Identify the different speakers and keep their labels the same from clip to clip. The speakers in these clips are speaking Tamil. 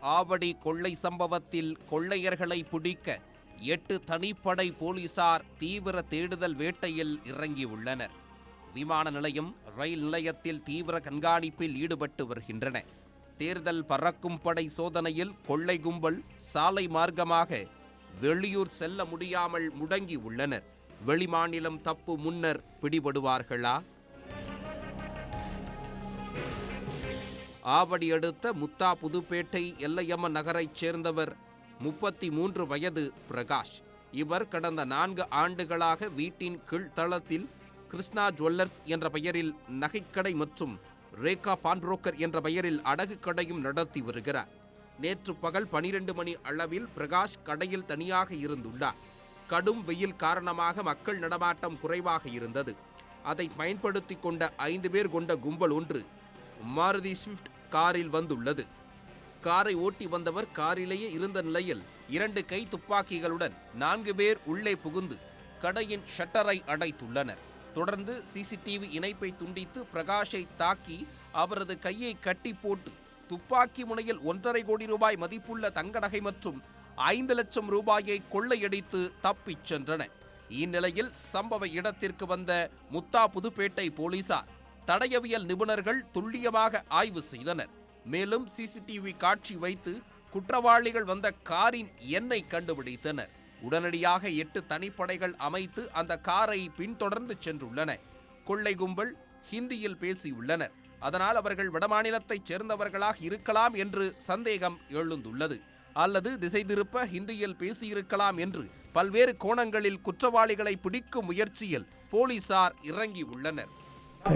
Speaker 1: ஆவடி கொள்ளை சம்பவத்தில் கொள்ளையர்களை பிடிக்க எட்டு தனிப்படை போலீசார் தீவிர தேடுதல் வேட்டையில் இறங்கியுள்ளனர். விமான நிலையம் ரயில் நிலையத்தில் தீவிர கண்காணிப்பில் ஈடுபட்டு வருகின்றன. தேர்தல் பறக்கும் படை சோதனையில் கொள்ளை கும்பல் சாலை மார்க்கமாக வெளியூர் செல்ல முடியாமல் முடங்கி உள்ளனர் வெளிமாநிலம் தப்பு முன்னர் பிடிபடுவார்களா? ஆவடி அடுத்த முத்தா புதுப்பேட்டை எல்லையம்ம நகரைச் சேர்ந்தவர் முப்பத்தி மூன்று வயது பிரகாஷ். இவர் கடந்த நான்கு ஆண்டுகளாக வீட்டின் கீழ்த்தளத்தில் கிருஷ்ணா ஜுவல்லர்ஸ் என்ற பெயரில் நகைக்கடை மற்றும் ரேகா பான்ரோக்கர் என்ற பெயரில் அடகு கடையும் நடத்தி வருகிறார். நேற்று பகல் பனிரெண்டு மணி அளவில் பிரகாஷ் கடையில் தனியாக இருந்துள்ளார். கடும் வெயில் காரணமாக மக்கள் நடமாட்டம் குறைவாக இருந்தது. அதை பயன்படுத்தி கொண்ட ஐந்து பேர் கொண்ட கும்பல் ஒன்று மாருதி ஸ்விஃப்ட் காரில் வந்துள்ளது. காரை ஓட்டி வந்தவர் காரிலேயே இருந்த நிலையில் இரண்டு கை துப்பாக்கிகளுடன் நான்கு பேர் உள்ளே புகுந்து கடையின் ஷட்டரை அடைத்துள்ளனர். தொடர்ந்து சிசிடிவி இணைப்பை துண்டித்து பிரகாஷை தாக்கி அவரது கையை கட்டி போட்டு துப்பாக்கி முனையில் ஒன்றரை கோடி ரூபாய் மதிப்புள்ள தங்க நகை மற்றும் ஐந்து லட்சம் ரூபாயை கொள்ளையடித்து தப்பிச் சென்றன இந்நிலையில் சம்பவ இடத்திற்கு வந்த முத்தா புதுப்பேட்டை போலீசார் தடயவியல் நிபுணர்கள் துல்லியமாக ஆய்வு செய்தனர். மேலும் சிசிடிவி காட்சி வைத்து குற்றவாளிகள் வந்த காரின் எண்ணை கண்டுபிடித்தனர். உடனடியாக எட்டு தனிப்படைகள் அமைத்து அந்த காரை பின்தொடர்ந்து சென்றுள்ளன. கொள்ளை கும்பல் ஹிந்தியில் பேசியுள்ளனர். அதனால் அவர்கள் வடமாநிலத்தைச் சேர்ந்தவர்களாக இருக்கலாம் என்று சந்தேகம் எழுந்துள்ளது. அல்லது திசை திருப்ப ஹிந்தியில் பேசியிருக்கலாம் என்று பல்வேறு கோணங்களில் குற்றவாளிகளை பிடிக்கும் முயற்சியில் போலீசார் இறங்கியுள்ளனர்.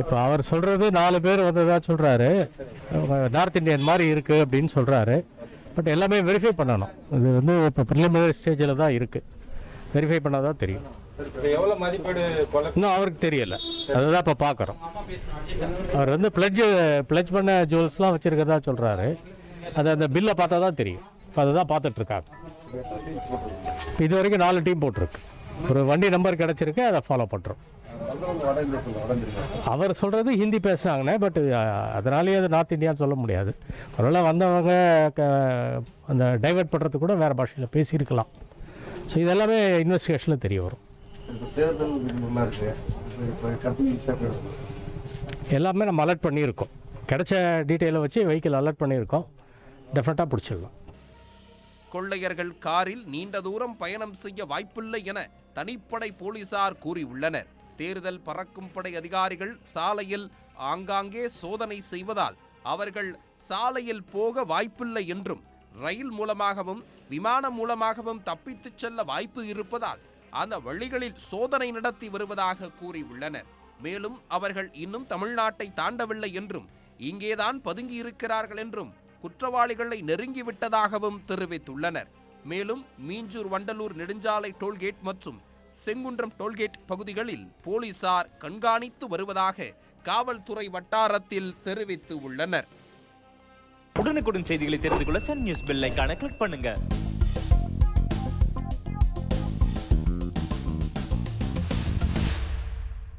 Speaker 2: இப்போ அவர் சொல்கிறது நாலு பேர் வந்ததா சொல்கிறாரு நார்த் இந்தியன் மாதிரி இருக்குது அப்படின்னு சொல்கிறாரு பட் எல்லாமே வெரிஃபை பண்ணணும். இது வந்து இப்போ ப்ரிலிமினரி ஸ்டேஜில் தான் இருக்குது வெரிஃபை பண்ணால் தான் தெரியும். இன்னும் அவருக்கு தெரியல. அதுதான் இப்போ பார்க்குறோம் அவர் வந்து பிளட்ஜ் பிளட்ஜ் பண்ண ஜுவல்ஸ்லாம் வச்சுருக்கதா சொல்கிறாரு அது அந்த பில்லை பார்த்தா தான் தெரியும். இப்போ அதை தான் பார்த்துட்ருக்காங்க இது வரைக்கும் நாலு டீம் போட்டிருக்கு. ஒரு வண்டி நம்பர் கிடச்சிருக்கு அதை ஃபாலோ பண்ணுறோம் அவர் சொல்கிறது ஹிந்தி பேசுகிறாங்கண்ணே பட் அதனாலேயே அது நார்த் இந்தியான்னு சொல்ல முடியாது. ஒருவேளை வந்தவங்க க அந்த டைவர்ட் பண்ணுறது கூட வேறு பாஷையில் பேசியிருக்கலாம். ஸோ இதெல்லாமே இன்வெஸ்டிகேஷனில் தெரிய வரும். எல்லாமே நம்ம அலர்ட் பண்ணியிருக்கோம். கிடைச்ச டீட்டெயிலை வச்சு வெஹிக்கிள் அலர்ட் பண்ணியிருக்கோம். டெஃபினட்டாக பிடிச்சிடலாம்
Speaker 1: கொள்ளையர்கள் காரில் நீண்ட தூரம் பயணம் செய்ய வாய்ப்பில்லை என தனிப்படை போலீசார் கூறியுள்ளனர். தேர்தல் பறக்கும் படை அதிகாரிகள் சாலையில் ஆங்காங்கே சோதனை செய்வதால் அவர்கள் சாலையில் போக வாய்ப்பில்லை என்றும் ரயில் மூலமாகவும் விமானம் மூலமாகவும் தப்பித்துச் செல்ல வாய்ப்பு இருப்பதால் அந்த வழிகளில் சோதனை நடத்தி வருவதாக கூறியுள்ளனர். மேலும் அவர்கள் இன்னும் தமிழ்நாட்டை தாண்டவில்லை என்றும் இங்கேதான் பதுங்கி இருக்கிறார்கள் என்றும் குற்றவாளிகளை நெருங்கிவிட்டதாகவும் தெரிவித்துள்ளனர். மேலும் மீஞ்சூர் வண்டலூர் நெடுஞ்சாலை டோல்கேட் மற்றும் செங்குன்றம் டோல்கேட் பகுதிகளில் போலீசார் கண்காணித்து வருவதாக காவல்துறை வட்டாரத்தில் தெரிவித்து உள்ளனர்.
Speaker 3: உடனுக்குடன் செய்திகளை தெரிந்து கொள்ள சன் நியூஸ் பெல்லைக்கான கிளிக் பண்ணுங்க.